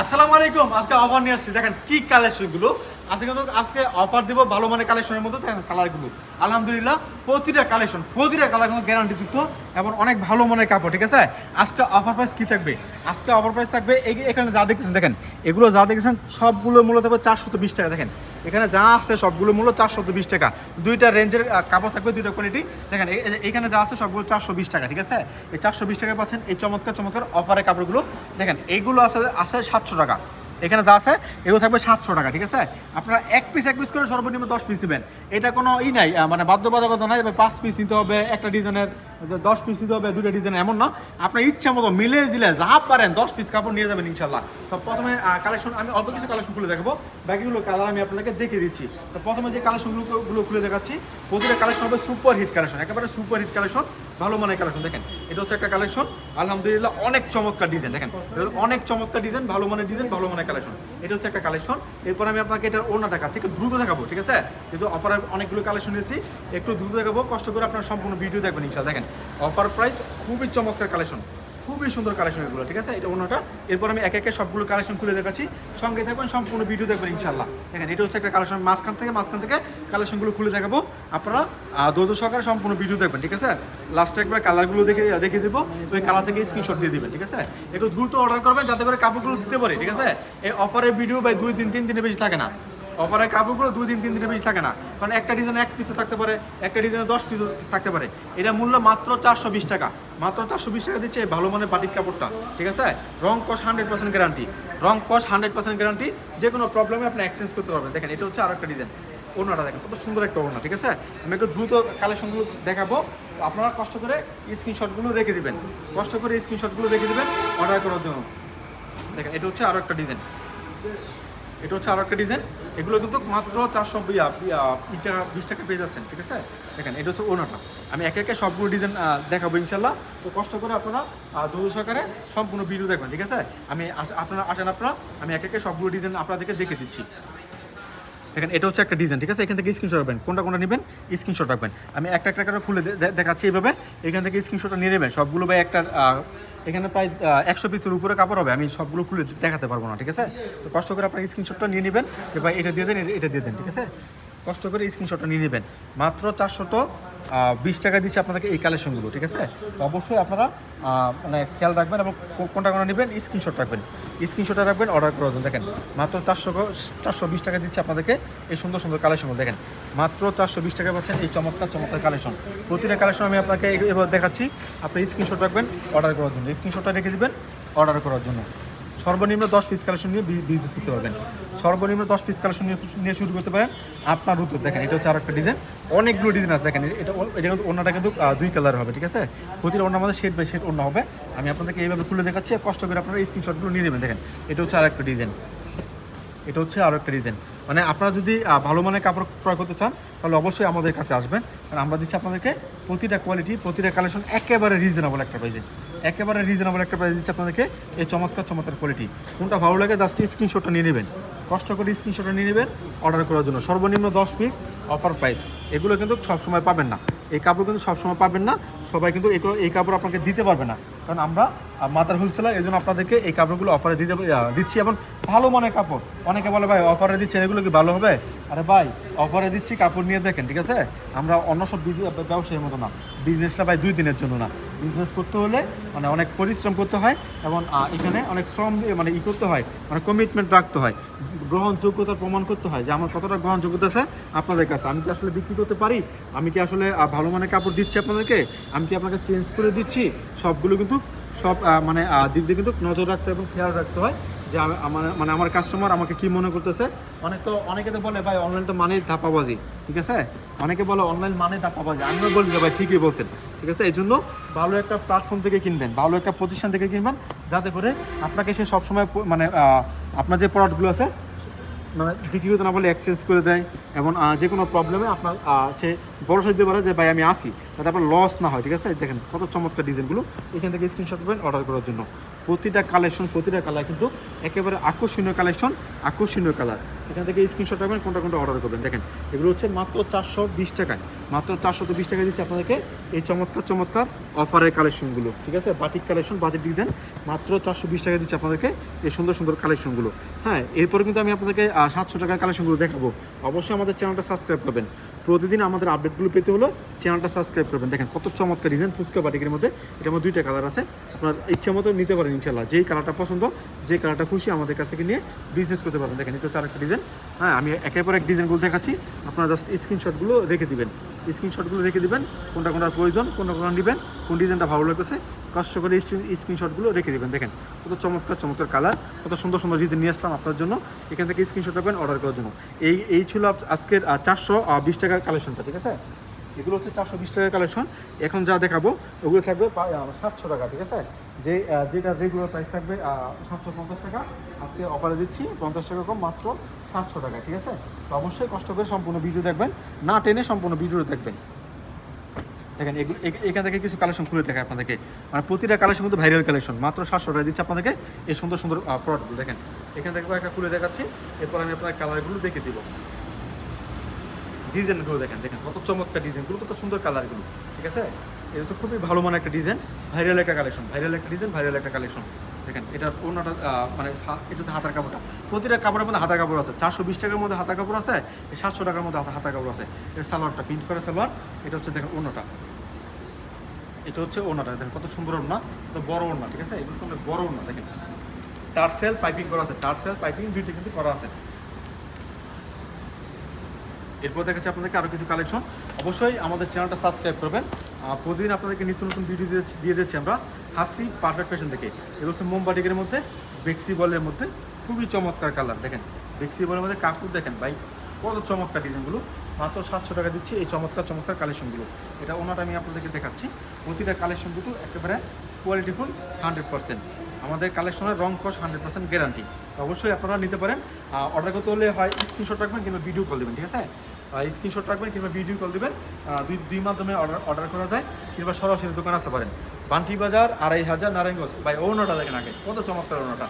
আসসালামু আলাইকুম। আজকে আবার নিয়ে আসছি। দেখেন কি কালেকশনগুলো আজকে কিন্তু আজকে অফার দিব ভালো মানের কালেকশনের মধ্যে কালারগুলো আলহামদুলিল্লাহ, প্রতিটা কালেকশন প্রতিটা কালার কিন্তু গ্যারান্টি যুক্ত এবং অনেক ভালো মানের কাপড়, ঠিক আছে? আজকে অফার প্রাইস কি থাকবে? আজকে অফার প্রাইস থাকবে এখানে যা দেখতেছেন, দেখেন, এগুলো যা দেখেছেন সবগুলো মূল্য থাকবে চারশো বিশ টাকা, দেখেন। এখানে যা আছে, সবগুলো মূল্য চারশো বিশ টাকা। দুইটা রেঞ্জের কাপড় থাকবে, দুইটা কোয়ালিটি দেখেন এখানে যা আছে, সবগুলো চারশো বিশ টাকা, ঠিক আছে? এই চারশো বিশ টাকা পাচ্ছেন এই চমৎকার চমৎকার অফারের কাপড়গুলো। দেখেন এইগুলো আছে আছে সাতশো টাকা। এখানে যা আছে, এগুলো থাকবে সাতশো টাকা, ঠিক আছে? আপনারা এক পিস এক পিস করে সর্বনিম্ন দশ পিস দিবেন। এটা কোনো ই নাই মানে বাধ্যবাধকতা নাই পাঁচ পিস নিতে হবে একটা ডিজাইনের দশ পিস নিতে হবে দুটো ডিজাইন এমন না। আপনার ইচ্ছা মতো মিলে দিলে যা পারেন, দশ পিস কাপড় নিয়ে যাবেন ইনশাল্লাহ। তো প্রথমে কালেকশন আমি অল্প কিছু কালেকশন খুলে দেখাবো। বাকিগুলো কালার আমি আপনাকে দেখিয়ে দিচ্ছি। তো প্রথমে যে কালেকশনগুলো খুলে দেখাচ্ছি, প্রতিটা কালেকশন হবে সুপার হিট কালেকশন একেবারে সুপার হিট কালেকশন ভালো মানের কালেকশন দেখেন। এটা হচ্ছে একটা কালেকশন আলহামদুলিল্লাহ অনেক চমৎকার ডিজাইন দেখেন। অনেক চমৎকার ডিজাইন ভালো মানের ডিজাইন ভালো মানের কালেকশন এটা হচ্ছে একটা কালেকশন এরপর আমি আপনাকে এটার অন্য টাকা থেকে দ্রুত দেখাবো, ঠিক আছে? যেহেতু অফারের অনেকগুলো কালেকশন নিয়েছি, একটু দ্রুত দেখাবো, কষ্ট করে আপনার সম্পূর্ণ ভিডিও দেখবেন ইনশাল্লাহ দেখেন। অফার প্রাইস, খুবই চমৎকার কালেকশন। খুবই সুন্দর কালেকশন এগুলো, ঠিক আছে? এটা অন্যটা। এরপর আমি এক একে সবগুলো কালেকশন খুলে দেখাচ্ছি। সঙ্গে থাকবেন সম্পূর্ণ ভিডিও দেখবেন ইনশাল্লাহ দেখেন, এটা হচ্ছে একটা কালেকশন মাঝখান থেকে মাঝখান থেকে কালেকশনগুলো খুলে দেখাবো। আপনারা দোজ সহকারে সম্পূর্ণ ভিডিও দেখবেন, ঠিক আছে? লাস্টে একবার কালারগুলো দেখে দেখে দেবো। ওই কালার থেকে স্ক্রিনশট দিয়ে দিবেন, ঠিক আছে? একটু দ্রুত অর্ডার করবেন, যাতে করে কাপড়গুলো দিতে পারি, ঠিক আছে? এই অফারের ভিডিও বা দুই দিন, তিন দিনের বেশি থাকে না। অফারের কাপড়গুলো দুই দিন, তিন দিনের বেশি থাকে না। কারণ একটা ডিজাইনে এক পিসও থাকতে পারে, একটা ডিজাইনে দশ পিসও থাকতে পারে। এটা মূল্য মাত্র চারশো বিশ টাকা। মাত্র চারশো বিশ টাকা দিচ্ছে ভালো মানের বাটিক কাপড়টা। ঠিক আছে? রং কস হান্ড্রেড পার্সেন্ট গ্যারান্টি রং কস হান্ড্রেড পার্সেন্ট গ্যারান্টি যে কোনো প্রবলেমে আপনি এক্সচেঞ্জ করতে পারবেন। দেখেন, এটা হচ্ছে আরও একটা ডিজাইন ওনাটা দেখেন, কত সুন্দর একটা ওনা ঠিক আছে? আমি একটু দ্রুত কালেকশনগুলো দেখাবো। আপনারা কষ্ট করে স্ক্রিনশটগুলো রেখে দিবেন। কষ্ট করে স্ক্রিনশটগুলো রেখে দিবেন অর্ডার করার জন্য। দেখেন, এটা হচ্ছে আরও একটা ডিজাইন এটা হচ্ছে আরও একটা ডিজাইন এগুলো কিন্তু মাত্র চারশো বিশ টাকা বিশ টাকা পেয়ে যাচ্ছেন, ঠিক আছে? দেখেন, এটা হচ্ছে ওনাটা আমি একে একে সবগুলো ডিজাইন দেখাবো ইনশাল্লাহ তো কষ্ট করে আপনারা দৌড় সহকারে সম্পূর্ণ ভিডিও দেখবেন, ঠিক আছে? আমি আপনারা আসেন আপনারা, আমি একে একে সবগুলো ডিজাইন আপনাদেরকে দেখে দিচ্ছি। দেখেন, এটা হচ্ছে একটা ডিজাইন ঠিক আছে? এখান থেকে স্ক্রিনশট রাখবেন। কোনটা কোনটা নেবেন? স্ক্রিনশট রাখবেন। আমি একটা একটা করে খুলে দেখাচ্ছি এইভাবে। এখান থেকে স্ক্রিনশটটা নিয়ে নেবেন। সবগুলো ভাই একটা এখানে প্রায় একশো পিসের উপরে কাপড় হবে, আমি সবগুলো খুলে দেখাতে পারব না, ঠিক আছে? তো কষ্ট করে আপনার স্ক্রিনশটটা নিয়ে নেবেন। এবার এটা দিয়ে দেন, এটা- দিয়ে দেন, ঠিক আছে? কষ্ট করে স্ক্রিনশটটা নিয়ে নেবেন। মাত্র চারশত বিশ টাকা দিচ্ছে আপনাদেরকে এই কালেকশনগুলো, ঠিক আছে? তো অবশ্যই আপনারা মানে খেয়াল রাখবেন এবং কোনটা কোনটা নেবেন স্ক্রিনশট রাখবেন। স্ক্রিনশটটা রাখবেন অর্ডার করার জন্য। দেখেন, মাত্র চারশো চারশো বিশ টাকা দিচ্ছি আপনাদেরকে এই সুন্দর সুন্দর কালেকশনগুলো। দেখেন, মাত্র চারশো বিশ টাকা পাচ্ছেন এই চমৎকার চমৎকার কালেকশন। প্রতিটা কালেকশন আমি আপনাকে এবার দেখাচ্ছি। আপনি স্ক্রিনশট রাখবেন অর্ডার করার জন্য। স্ক্রিনশটটা রেখে দেবেন অর্ডার করার জন্য। সর্বনিম্ন দশ পিস কালেকশন নিয়ে বিজনেস করতে পারবেন। সর্বনিম্ন দশ পিস কালেকশন নিয়ে শুরু করতে পারেন। আপনার উত্তর দেখেন, এটা হচ্ছে আরেকটা ডিজাইন অনেকগুলো ডিজাইন আছে, দেখেন, এটা এটা কিন্তু ওনাটা কিন্তু দুই কালার হবে, ঠিক আছে? প্রতিটা ওনার মধ্যে শেড বাই শেড অন্য হবে। আমি আপনাদেরকে এইভাবে খুলে দেখাচ্ছি কষ্ট করে আপনারা স্ক্রিনশটগুলো নিয়ে নেবেন, দেখেন। এটা হচ্ছে আরেকটা ডিজাইন এটা হচ্ছে আরও একটা ডিজাইন মানে আপনারা যদি ভালো মানের কাপড় ক্রয় করতে চান, তাহলে অবশ্যই আমাদের কাছে আসবেন। কারণ আমরা দিচ্ছি আপনাদেরকে প্রতিটা কোয়ালিটি প্রতিটা কালেকশন একেবারে রিজনেবল একটা প্রাইসে একেবারে রিজনেবল একটা প্রাইস দিচ্ছে আপনাদেরকে। এই চমৎকার চমৎকার কোয়ালিটি কোনটা ভালো লাগে জাস্ট স্ক্রিনশটটা নিয়ে নেবেন। কষ্ট করে স্ক্রিনশটটা নিয়ে নেবেন অর্ডার করার জন্য। সর্বনিম্ন দশ পিস অফার প্রাইস এগুলো কিন্তু সবসময় পাবেন না। এই কাপড় কিন্তু সবসময় পাবেন না। সবাই কিন্তু এই কাপড় আপনাকে দিতে পারবে না। কারণ আমরা মাতার হোলসেলার এই জন্য আপনাদেরকে এই কাপড়গুলো অফারে দিতে দিচ্ছি। এবং ভালো মানের কাপড়। অনেকে বলে, ভাই অফারে দিচ্ছেন, এগুলো কি ভালো হবে? আরে ভাই অফারে দিচ্ছি, কাপড় নিয়ে দেখেন, ঠিক আছে? আমরা অন্য সব ব্যবসায়ীর মতো না। বিজনেসটা ভাই দুই দিনের জন্য না। বিজনেস করতে হলে মানে অনেক পরিশ্রম করতে হয় এবং এখানে অনেক শ্রম দিয়ে মানে ই করতে হয় মানে কমিটমেন্ট রাখতে হয় গ্রহণযোগ্যতা প্রমাণ করতে হয় যে আমার কতটা গ্রহণযোগ্যতা আছে আপনাদের কাছে। আমি কি আসলে বিক্রি করতে পারি? আমি কি আসলে ভালো মানের কাপড় দিচ্ছি আপনাদেরকে? আমি কি আপনাকে চেঞ্জ করে দিচ্ছি? সবগুলো কিন্তু সব মানে দিক দিয়ে কিন্তু নজর রাখতে এবং খেয়াল রাখতে হয় যে আমার মানে আমার কাস্টমার আমাকে কি মনে করতেছে। অনেক তো, অনেকে তো বলে, ভাই অনলাইন তো মানেই ধাপাবাজি। ঠিক আছে? অনেকে বলে অনলাইন মানে ধাপাবাজি। আমিও বলি যে, ভাই, ঠিকই বলছেন। ঠিক আছে? এই জন্য ভালো একটা প্ল্যাটফর্ম থেকে কিনবেন, ভালো একটা প্রতিষ্ঠান থেকে কিনবেন, যাতে করে আপনাকে সে সবসময় মানে আপনার যে প্রোডাক্টগুলো আছে মানে বিক্রি করতে না বলে এক্সচেঞ্জ করে দেয়। এবং যে কোনো প্রবলেমে আপনার সে ভরসা দিতে পারে যে, ভাই, আমি আসি। যাতে আপনার লস না হয়, ঠিক আছে? দেখেন কত চমৎকার ডিজাইনগুলো এখান থেকে স্ক্রিনশট করবেন অর্ডার করার জন্য। প্রতিটা কালেকশন প্রতিটা কালার কিন্তু একেবারে আকর্ষণীয় কালেকশন আকর্ষণীয় কালার এখান থেকে স্ক্রিনশট রাখবেন কোনটা কোনটা অর্ডার করবেন। দেখেন, এগুলো হচ্ছে মাত্র চারশো বিশ টাকায়। মাত্র চারশো বিশ টাকা দিচ্ছে আপনাদেরকে এই চমৎকার চমৎকার অফারের কালেকশনগুলো ঠিক আছে? বাটিক কালেকশন বাটিক ডিজাইন মাত্র চারশো বিশ টাকা দিচ্ছে আপনাদেরকে এই সুন্দর সুন্দর কালেকশনগুলো হ্যাঁ এরপরে কিন্তু আমি আপনাদেরকে সাতশো টাকার কালেকশনগুলো দেখাবো। অবশ্যই আমাদের চ্যানেলটা সাবস্ক্রাইব করবেন। প্রতিদিন আমাদের আপডেটগুলো পেতে হলো চ্যানেলটা সাবস্ক্রাইব করবেন। দেখেন, কত চমৎকার ডিজাইন ফুচকা বাটিকের মধ্যে। এটার মধ্যে দুইটা কালার আছে। আপনার ইচ্ছা মতো নিতে পারেন ইনশাল্লাহ যেই কালারটা পছন্দ যে কালারটা খুশি আমাদের কাছে নিয়ে বিজনেস করতে পারবেন। দেখেন, এটা হচ্ছে আরেকটা ডিজাইন হ্যাঁ আমি একের পর এক ডিজাইনগুলো দেখাচ্ছি। আপনারা জাস্ট স্ক্রিনশটগুলো রেখে দিবেন। স্ক্রিনশটগুলো রেখে দিবেন। কোনটা কোনটা প্রয়োজন, কোনটা কোনটা নেবেন, কোন ডিজাইনটা ভালো লাগতেছে। কষ্ট করে স্ক্রিনশটগুলো রেখে দেবেন। দেখেন, কত চমৎকার চমৎকার কালার, কত সুন্দর সুন্দর ডিজাইন নিয়ে আসলাম আপনার জন্য। এখান থেকে স্ক্রিনশট রাখবেন অর্ডার করার জন্য। এই এই ছিল আজকের চারশো বিশ টাকার কালেকশনটা ঠিক আছে? এগুলো হচ্ছে চারশো, বিশ টাকার কালেকশন এখন যা দেখাবো, ওগুলো থাকবে সাতশো টাকা, ঠিক আছে? যে যেটা রেগুলার প্রাইস থাকবে সাতশো পঞ্চাশ টাকা। আজকে অফারে দিচ্ছি, পঞ্চাশ টাকা কম, মাত্র সাতশো টাকা, ঠিক আছে? তো অবশ্যই কষ্ট করে সম্পূর্ণ ভিডিও দেখবেন, না টেনে সম্পূর্ণ ভিডিও দেখবেন। দেখেন, এগুলো এখান থেকে কিছু কালেকশন খুলে দেখে আপনাদেরকে। মানে প্রতিটা কালেকশন কিন্তু ভাইরাল কালেকশন মাত্র সাতশো টাকা দিচ্ছে আপনাদেরকে এই সুন্দর সুন্দর প্রোডাক্টগুলো দেখেন, এখান থেকে একটা খুলে দেখাচ্ছি। এরপর আমি আপনার কালারগুলো দেখে দিব। ডিজাইনগুলো দেখেন দেখেন, কত চমৎকার ডিজাইনগুলো কত সুন্দর কালারগুলো ঠিক আছে? এটা হচ্ছে খুবই ভালো মানে একটা ডিজাইন ভাইরাল একটা কালেকশন ভাইরাল একটা ডিজাইন ভাইরাল একটা কালেকশন দেখেন, এটা অন্যটা মানে এটা হচ্ছে হাতার কাপড়টা। প্রতিটা কাপড়ের মধ্যে হাতা কাপড় আছে। চারশো বিশ টাকার মধ্যে হাতা কাপড় আছে সাতশো টাকার মধ্যে হাতা- কাপড় আছে। এটা সালোয়ারটা, প্রিন্ট করা সালোয়ার, এটা হচ্ছে দেখেন অন্যটা এটা হচ্ছে ওনাটা দেখেন কত সুন্দর ওনা তো বড় ওনা ঠিক আছে? এগুলো বড় ওনা দেখেন। টার্সেল পাইপিং করা আছে, টার্সেল পাইপিং দুইটা কিন্তু করা আছে। এরপর দেখাচ্ছি আপনাদেরকে আরও কিছু কালেকশন অবশ্যই আমাদের চ্যানেলটা সাবস্ক্রাইব করবেন। প্রতিদিন আপনাদেরকে নিত্য নতুন ভিডিও দিয়ে দিচ্ছি আমরা হাসি পারফেক্ট ফ্যাশন থেকে এগুলো হচ্ছে মোমবাটিকের মধ্যে, বেক্সি বলের মধ্যে। খুবই চমৎকার কালার দেখেন। বেক্সি বলের মধ্যে কাপড় দেখেন ভাই, কত চমৎকার ডিজাইনগুলো। মাত্র সাতশো টাকা দিচ্ছি এই চমৎকার চমৎকার কালেকশনগুলো এটা ওনাটা আমি আপনাদেরকে দেখাচ্ছি। প্রতিটা কালেকশন কিন্তু একেবারে কোয়ালিটিফুল হান্ড্রেড পার্সেন্ট আমাদের কালেকশনের রং কস হান্ড্রেড পার্সেন্ট গ্যারান্টি অবশ্যই আপনারা নিতে পারেন। অর্ডার করতে হলে হয় স্ক্রিনশট রাখবেন কিংবা ভিডিও কল দেবেন, ঠিক আছে? স্ক্রিনশট রাখবেন কিংবা ভিডিও কল দেবেন। দুই দুই মাধ্যমে অর্ডার অর্ডার করা যায় কিংবা সরাসরি দোকান আসতে পারেন। বান্টি বাজার, আড়াই হাজার নারায়ণগঞ্জ। ভাই ওনাটা দেখেন আগে, কত চমৎকার ওনাটা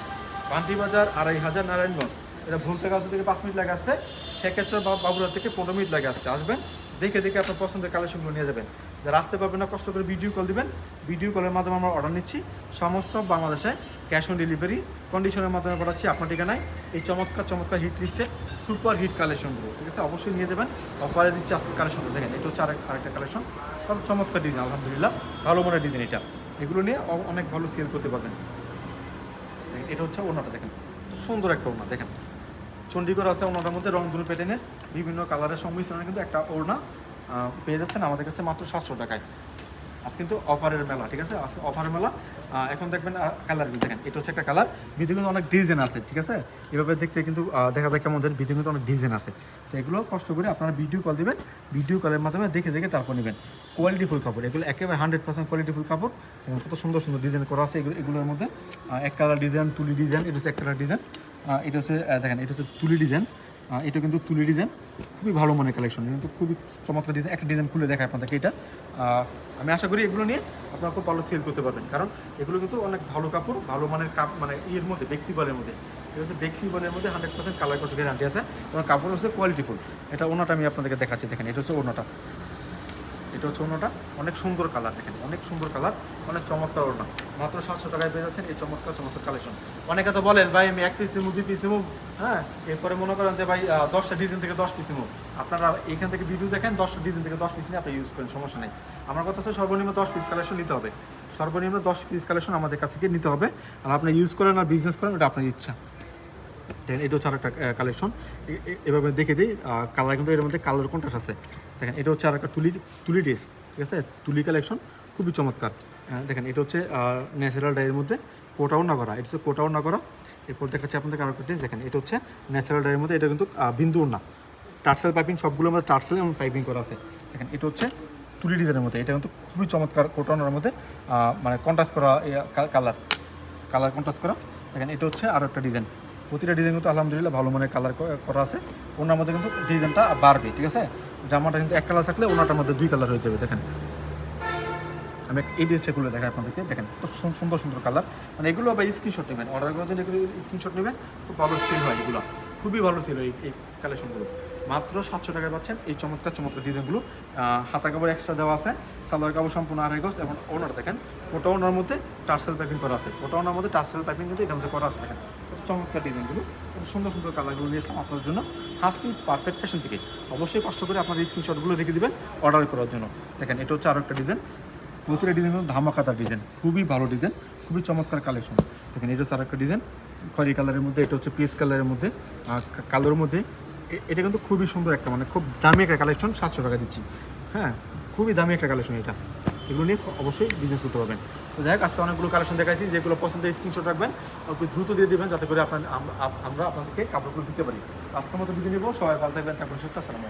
বান্টি বাজার, আড়াই হাজার নারায়ণগঞ্জ। এটা ভুল থেকে আসতে থেকে পাঁচ মিনিট লাগে আসতে। সেক্ষেত্রে বাবুরা থেকে পনেরো মিনিট লাগে আসতে। আসবেন, দেখে দেখে আপনার পছন্দের কালেকশনগুলো নিয়ে যাবেন। যারা আসতে পারবেন না, কষ্ট করে ভিডিও কল দিবেন। ভিডিও কলের মাধ্যমে আমরা অর্ডার নিচ্ছি। সমস্ত বাংলাদেশে ক্যাশ অন ডেলিভারি কন্ডিশনের মাধ্যমে পাঠাচ্ছি আপনার ঠিকানায়। এই চমৎকার চমৎকার হিট লিস্টে সুপার হিট কালেকশনগুলো ঠিক আছে? অবশ্যই নিয়ে যাবেন। অফারে দিচ্ছি আজকে কালেকশনটা দেখেন, এটা হচ্ছে আরেক, আরেকটা কালেকশন কত চমৎকার ডিজাইন আলহামদুলিল্লাহ। ভালো মনের ডিজাইন এটা। এগুলো নিয়ে অনেক ভালো সেল করতে পারবেন। এটা হচ্ছে ওনাটা দেখেন। সুন্দর একটা ওনা দেখেন। চণ্ডীগড় আছে ওনাটার মধ্যে রং দুটো প্যাটার্নের বিভিন্ন কালারের সংমিশ্রণে কিন্তু একটা ওড়না। পেয়ে যাচ্ছেন আমাদের কাছে মাত্র সাতশো টাকায়। আজ কিন্তু অফারের মেলা, ঠিক আছে? অফারের মেলা। এখন দেখবেন কালার দেখেন, এটা হচ্ছে একটা কালার ভিতরে কিন্তু অনেক ডিজাইন আছে, ঠিক আছে? এভাবে দেখতে কিন্তু দেখা যায় কেমন যেন ভিতরে কিন্তু অনেক ডিজাইন আছে। তো এগুলো কষ্ট করে আপনারা ভিডিও কল দিবেন। ভিডিও কলের মাধ্যমে দেখে দেখে তারপর নেবেন। কোয়ালিটি ফুল কাপড়, এগুলো একেবারে হান্ড্রেড পার্সেন্ট কোয়ালিটি ফুল কাপড়। এবং কত সুন্দর সুন্দর ডিজাইন করা আছে এগুলো এগুলোর মধ্যে। এক কালার ডিজাইন তুলি ডিজাইন এটা হচ্ছে এক কালার ডিজাইন এটা হচ্ছে দেখেন, এটা হচ্ছে তুলি ডিজাইন এটা কিন্তু তুলি ডিজাইন। খুবই ভালো মনে কালেকশন কিন্তু খুবই চমৎকার ডিজাইন একটা ডিজাইন খুলে দেখায় আপনাদেরকে এটা। আমি আশা করি এগুলো নিয়ে আপনারা খুব ভালো সেল করতে পারবেন, কারণ এগুলো কিন্তু অনেক ভালো কাপড়, ভালো মানের কাপ মানে ইয়ের মধ্যে বেক্সি বলের মধ্যে। এটা হচ্ছে বেক্সি বলের মধ্যে হান্ড্রেড পার্সেন্ট কালার করছে গ্যারান্টি আছে, এবং কাপড় হচ্ছে কোয়ালিটিফুল এটা ওনাটা আমি আপনাদেরকে দেখাচ্ছি, দেখেন, এটা হচ্ছে ওনাটা এটা হচ্ছে অন্যটা। অনেক সুন্দর কালার দেখেন, অনেক সুন্দর কালার, অনেক চমৎকার ওনা মাত্র সাতশো টাকায় পেয়ে যাচ্ছেন এই চমৎকার চমৎকার কালেকশন অনেকে তো বলেন, ভাই, আমি এক পিস নেব দুই পিস নেব হ্যাঁ এরপরে মনে করেন যে, ভাই দশটা ডিজাইন থেকে দশ পিস নেব আপনারা এখান থেকে ভিডিও দেখেন, দশটা ডিজাইন থেকে দশ পিস নিয়ে আপনি ইউজ করেন, সমস্যা নেই। আমার কথা হচ্ছে সর্বনিম্ন দশ পিস কালেকশন নিতে হবে। সর্বনিম্ন দশ পিস কালেকশন আমাদের কাছ থেকে নিতে হবে। আর আপনি ইউজ করেন আর বিজনেস করেন, ওটা আপনার ইচ্ছা। দেন এটা হচ্ছে আর একটা কালেকশন এভাবে দেখে দিই কালার কিন্তু এর মধ্যে কালার কন্ট্রাস্ট আছে। দেখেন, এটা হচ্ছে আর একটা তুলি তুলি ড্রেস ঠিক আছে? তুলি কালেকশন খুবই চমৎকার। দেখেন, এটা হচ্ছে ন্যাচারাল ডাইয়ের মধ্যে কোটাও না করা, এটা হচ্ছে কোটাও না করা। এরপর দেখাচ্ছে আপনাদের আরেকটা ড্রেস দেখেন, এটা হচ্ছে ন্যাচারাল ডাইয়ের মধ্যে, এটা কিন্তু বিন্দু না। টার্সেল পাইপিং সবগুলোর মধ্যে টার্সেল এবং পাইপিং করা আছে। দেখেন, এটা হচ্ছে তুলি ডিজাইনের মধ্যে, এটা কিন্তু খুবই চমৎকার কোটানোর মধ্যে মানে কন্ট্রাস্ট করা কালার কালার কন্ট্রাস্ট করা। দেখেন, এটা হচ্ছে আরও একটা ডিজাইন প্রতিটা ডিজাইন কিন্তু আলহামদুলিল্লাহ ভালো মানের কালার করা আছে। ওনার মধ্যে কিন্তু ডিজাইনটা বাড়বে, ঠিক আছে? জামাটা কিন্তু এক কালার থাকলে ওনাটার মধ্যে দুই কালার হয়ে যাবে, দেখেন। আমি এই ড্রেসটা খুলে দেখাই আপনাদেরকে, দেখেন, কত সুন্দর সুন্দর কালার মানে এগুলো আবার স্ক্রিনশট নেবেন। অর্ডার করার জন্য এগুলো স্ক্রিনশট নেবেন, খুব ভালো সেল হয় এগুলো। খুবই ভালো সেল হয় এই- এই কালেকশনগুলো মাত্র সাতশো টাকায় পাচ্ছেন এই চমৎকার চমৎকার ডিজাইনগুলো হাতা কাপড় এক্সট্রা দেওয়া আছে, সালোয়ার কাপড় সম্পূর্ণ আড়াই গজ এবং ওনার দেখেন ওটা ওনার মধ্যে টার্সেল প্যাকিং করা আছে। ওটা ওনার মধ্যে টার্সেল প্যাকিং কিন্তু এটার মধ্যে করা আছে, দেখেন। চমৎকার ডিজাইনগুলো সুন্দর সুন্দর কালারগুলো নিয়ে আসলাম আপনার জন্য। হাসি পারফেক্ট ফ্যাশন থেকে। অবশ্যই কষ্ট করে আপনার স্ক্রিনশটগুলো রেখে দেবেন অর্ডার করার জন্য। দেখেন, এটা হচ্ছে আরও একটা ডিজাইন প্রতিটা ডিজাইন ধামাকাতার ডিজাইন খুবই ভালো ডিজাইন খুবই চমৎকার কালেকশন দেখেন, এটা হচ্ছে আরেকটা ডিজাইন খয়েরি কালারের মধ্যে, এটা হচ্ছে পিস কালারের মধ্যে। আর কালোর মধ্যে এটা কিন্তু খুবই সুন্দর একটা মানে খুব দামি একটা কালেকশন সাতশো টাকা দিচ্ছি। হ্যাঁ খুবই দামি একটা কালেকশন এটা। এগুলো নিয়ে অবশ্যই বিজনেস করতে পারবেন। তো যাই হোক, আজকে অনেকগুলো কালেকশন দেখাইছি, যেগুলো পছন্দের স্ক্রিনশট রাখবেন ওকে দ্রুত দিয়ে দেবেন যাতে করে আপনার, আম- আম- আমরা আপনাদেরকে কাপড়গুলো দিতে পারি। আজকের মতো দিতে নেব, সবাই ভালো থাকবেন থাকবেন সুস্থ, আসসালামু